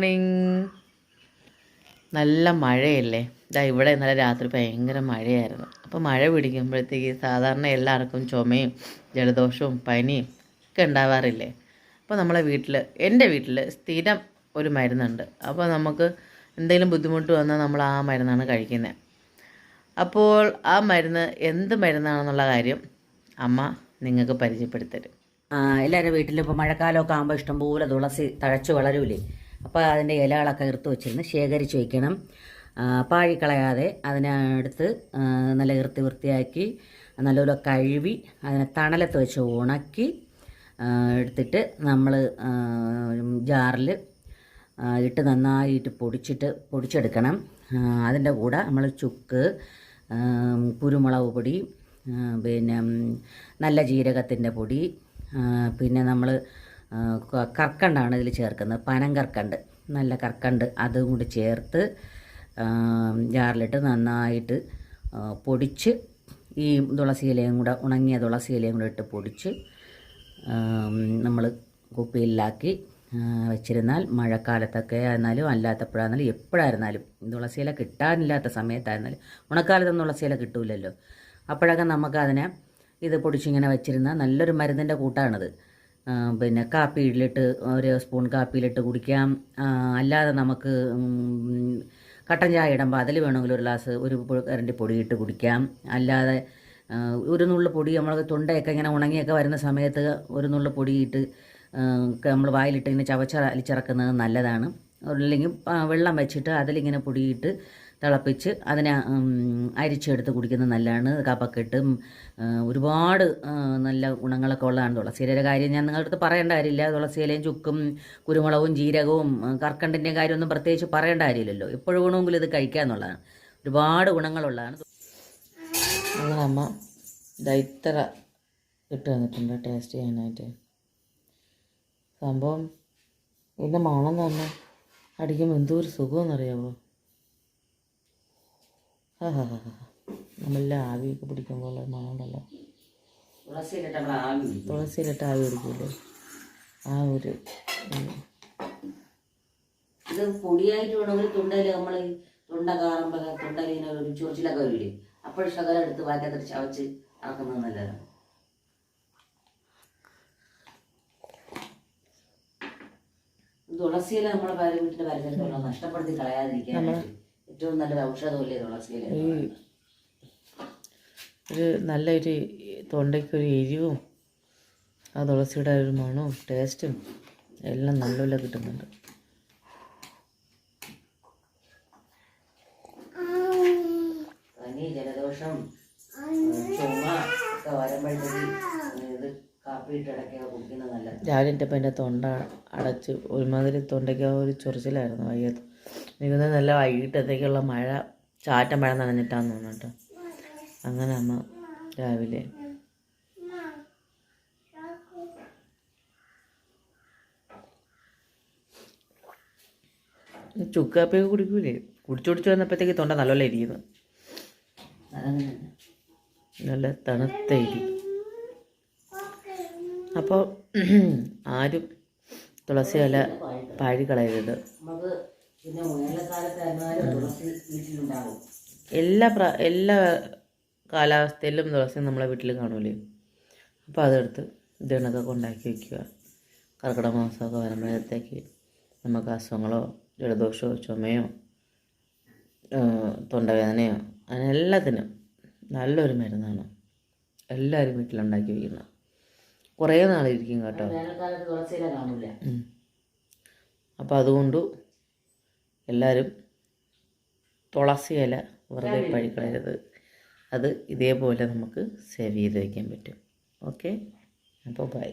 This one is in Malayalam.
മോർണിംഗ് നല്ല മഴയല്ലേ? ഇതാ ഇവിടെ ഇന്നലെ രാത്രി ഭയങ്കര മഴയായിരുന്നു. അപ്പോൾ മഴ പിടിക്കുമ്പോഴത്തേക്ക് സാധാരണ എല്ലാവർക്കും ചുമയും ജലദോഷവും പനിയും ഒക്കെ ഉണ്ടാവാറില്ലേ? അപ്പോൾ നമ്മളെ വീട്ടിൽ എന്റെ വീട്ടിൽ സ്ഥിരം ഒരു മരുന്നുണ്ട്. അപ്പോൾ നമുക്ക് എന്തെങ്കിലും ബുദ്ധിമുട്ട് വന്നാൽ നമ്മൾ ആ മരുന്നാണ് കഴിക്കുന്നത് അപ്പോൾ ആ മരുന്ന് എന്ത് മരുന്നാണെന്നുള്ള കാര്യം അമ്മ നിങ്ങൾക്ക് പരിചയപ്പെടുത്തരും. എല്ലാവരുടെ വീട്ടിലും ഇപ്പോൾ മഴക്കാലമൊക്കെ ആകുമ്പോൾ ഇഷ്ടംപോലെ തുളസി തഴച്ചു വളരൂലേ? അപ്പോൾ അതിന്റെ ഇലകളൊക്കെ എടുത്ത് വെച്ചിരുന്ന് ശേഖരിച്ച് വയ്ക്കണം പാഴിക്കളയാതെ അതിനടുത്ത് നല്ല ഇറുത്തി വൃത്തിയാക്കി നല്ലപോലെ കഴുകി അതിനെ തണലത്ത് വെച്ച് ഉണക്കി എടുത്തിട്ട് നമ്മൾ ജാറിൽ ഇട്ട് നന്നായിട്ട് പൊടിച്ചിട്ട് പൊടിച്ചെടുക്കണം. അതിന്റെ കൂടെ നമ്മൾ ചുക്ക് കുരുമുളക് പൊടി പിന്നെ നല്ല ജീരകത്തിന്റെ പൊടി പിന്നെ നമ്മൾ കർക്കണ്ടാണ് ഇതിൽ ചേർക്കുന്നത്. പനം കർക്കണ്ട്. നല്ല കർക്കണ്ട്. അതും കൂടി ചേർത്ത് ജാറിലിട്ട് നന്നായിട്ട് പൊടിച്ച് ഈ തുളസി ഇലയും കൂടെ ഉണങ്ങിയ തുളസി ഇലയും കൂടെ ഇട്ട് പൊടിച്ച് നമ്മൾ കുപ്പിയിലാക്കി വെച്ചിരുന്നാൽ മഴക്കാലത്തൊക്കെ ആയിരുന്നാലും അല്ലാത്തപ്പോഴായിരുന്നാലും എപ്പോഴായിരുന്നാലും തുളസിയില കിട്ടാനില്ലാത്ത സമയത്തായിരുന്നാലും ഉണക്കാലത്തൊന്നും തുളസിയില കിട്ടൂലല്ലോ. അപ്പോഴൊക്കെ നമുക്കതിനെ ഇത് പൊടിച്ചിങ്ങനെ വെച്ചിരുന്നാൽ നല്ലൊരു മരുന്നിന്റെ കൂട്ടാണിത്. പിന്നെ കാപ്പിയിലിട്ട് ഒരു സ്പൂൺ കാപ്പിയിലിട്ട് കുടിക്കാം. അല്ലാതെ നമുക്ക് കട്ടൻ ചായ ഇടുമ്പോൾ അതിൽ വേണമെങ്കിൽ ഒരു ഗ്ലാസ് ഒരു കരണ്ടി പൊടിയിട്ട് കുടിക്കാം. അല്ലാതെ ഒരു നുള്ളു പൊടി നമ്മൾ തൊണ്ടയൊക്കെ ഇങ്ങനെ ഉണങ്ങിയൊക്കെ വരുന്ന സമയത്ത് ഒരു നുള്ളു പൊടിയിട്ട് നമ്മൾ വായിലിട്ട് ഇങ്ങനെ ചവച്ച അലിച്ചിറക്കുന്നത് നല്ലതാണ്. അല്ലെങ്കിൽ വെള്ളം വെച്ചിട്ട് അതിലിങ്ങനെ പൊടിയിട്ട് തിളപ്പിച്ച് അതിനെ അരിച്ചെടുത്ത് കുടിക്കുന്നത് നല്ലതാണ്. കഫക്കെട്ടും ഒരുപാട് നല്ല ഗുണങ്ങളൊക്കെ ഉള്ളതാണ് തുളസിയിലയുടെ കാര്യം. ഞാൻ നിങ്ങളുടെ അടുത്ത് പറയേണ്ട കാര്യമില്ല. തുളസിയിലയും ചുക്കും കുരുമുളകും ജീരകവും കർക്കണ്ടിന്റെ കാര്യമൊന്നും പ്രത്യേകിച്ച് പറയേണ്ട കാര്യമില്ലല്ലോ. എപ്പോഴും വേണമെങ്കിലും ഇത് കഴിക്കുക എന്നുള്ളതാണ്. ഒരുപാട് ഗുണങ്ങളുള്ളതാണ്. നമ്മളമ്മ ഇത്ര ഇട്ട് തന്നിട്ടുണ്ട് ടേസ്റ്റ് ചെയ്യാനായിട്ട്. സംഭവം ഇതിന്റെ മണം തന്നെ. അടിക്കുമ്പോൾ എന്തോ ഒരു സുഖമെന്നറിയാമോ നമ്മളെല്ലാം ആവിയൊക്കെ പിടിക്കുമ്പോൾ ഉള്ള മണമുണ്ടല്ലോ. തുളസിയിലിട്ട് ആവി പിടിക്കില്ലേ ആ ഒരു. ഇത് പൊടിയായിട്ട് വേണമെങ്കിൽ തൊണ്ടയിൽ നമ്മൾ തൊണ്ട കാറുമ്പോൾ തൊണ്ടയിൽ ഇങ്ങനെ ഒരു ചൊറിച്ചിലൊക്കെ വരില്ലേ? അപ്പോൾ ശകലം എടുത്ത് വാക്കത്തിട്ട് ചവച്ച് ആക്കുന്നത് നല്ലതാണ്. തുളസിയില നമ്മുടെ പാര വീട്ടിന്റെ പരിസരത്തുള്ള നഷ്ടപ്പെടുത്തി കളയാതിരിക്കാൻ ഏറ്റവും നല്ലൊരു ഔഷധമല്ലേ തുളസിയില ഒരു നല്ലൊരു തൊണ്ടയ്ക്കൊരു എരിവും ആ തുളസിയുടെ ഒരു മണവും ടേസ്റ്റും എല്ലാം നല്ലപോലെ കിട്ടുന്നുണ്ട്. പനി ജലദോഷം ചുമ ഒക്കെ വരുമ്പോഴത്തേക്ക് ഇത് കാപ്പിയിട്ട് ഇടയ്ക്കൊക്കെ കുടിക്കുന്നത് നല്ലത്. രാവിലെ എന്റെ എന്റെ തൊണ്ട അടച്ച് ഒരുമാതിരി തൊണ്ടയ്ക്ക് ഒരു ചൊറിച്ചിലായിരുന്നു വൈകിട്ട് എനിക്ക് നല്ല വൈകിട്ടത്തേക്കുള്ള മഴ ചാറ്റ മഴ നനഞ്ഞിട്ടാന്ന് തോന്നുന്നു കേട്ടോ അങ്ങനെ അമ്മ രാവിലെ. ചുക്കാപ്പിയൊക്കെ കുടിക്കൂലേ? കുടിച്ചു കുടിച്ചു വന്നപ്പോഴത്തേക്ക് തൊണ്ട നല്ലപോലെ ഇരിക്കുന്നു നല്ല തണുത്ത ഇരി അപ്പോൾ ആരും തുളസി ഇല പാഴി കളയരുത്. പിന്നെ വേനൽക്കാലത്തായിരുന്നാലും തുളസി വീട്ടിലുണ്ടാവും. എല്ലാ പ്ര എല്ലാ കാലാവസ്ഥയിലും തുളസി നമ്മളെ വീട്ടിൽ കാണൂലേ. അപ്പോൾ അതെടുത്ത് ഇതിണക്കൊക്കെ ഉണ്ടാക്കി വയ്ക്കുക കർക്കിടക മാസമൊക്കെ വരുമ്പോഴത്തേക്ക് നമുക്ക് അസുഖങ്ങളോ ജലദോഷമോ ചുമയോ തൊണ്ടവേദനയോ അങ്ങനെ എല്ലാത്തിനും നല്ലൊരു മരുന്നാണ്. എല്ലാവരും വീട്ടിലുണ്ടാക്കി വയ്ക്കുന്നത് കുറേ നാളിരിക്കും കേട്ടോ. അപ്പോൾ അതുകൊണ്ട് എല്ലാവരും തുളസി ഇല വെറുതെ പഴിക്കളയരുത് അത് ഇതേപോലെ നമുക്ക് സേവ് ചെയ്ത് വയ്ക്കാൻ പറ്റും. ഓക്കെ അപ്പോൾ ബൈ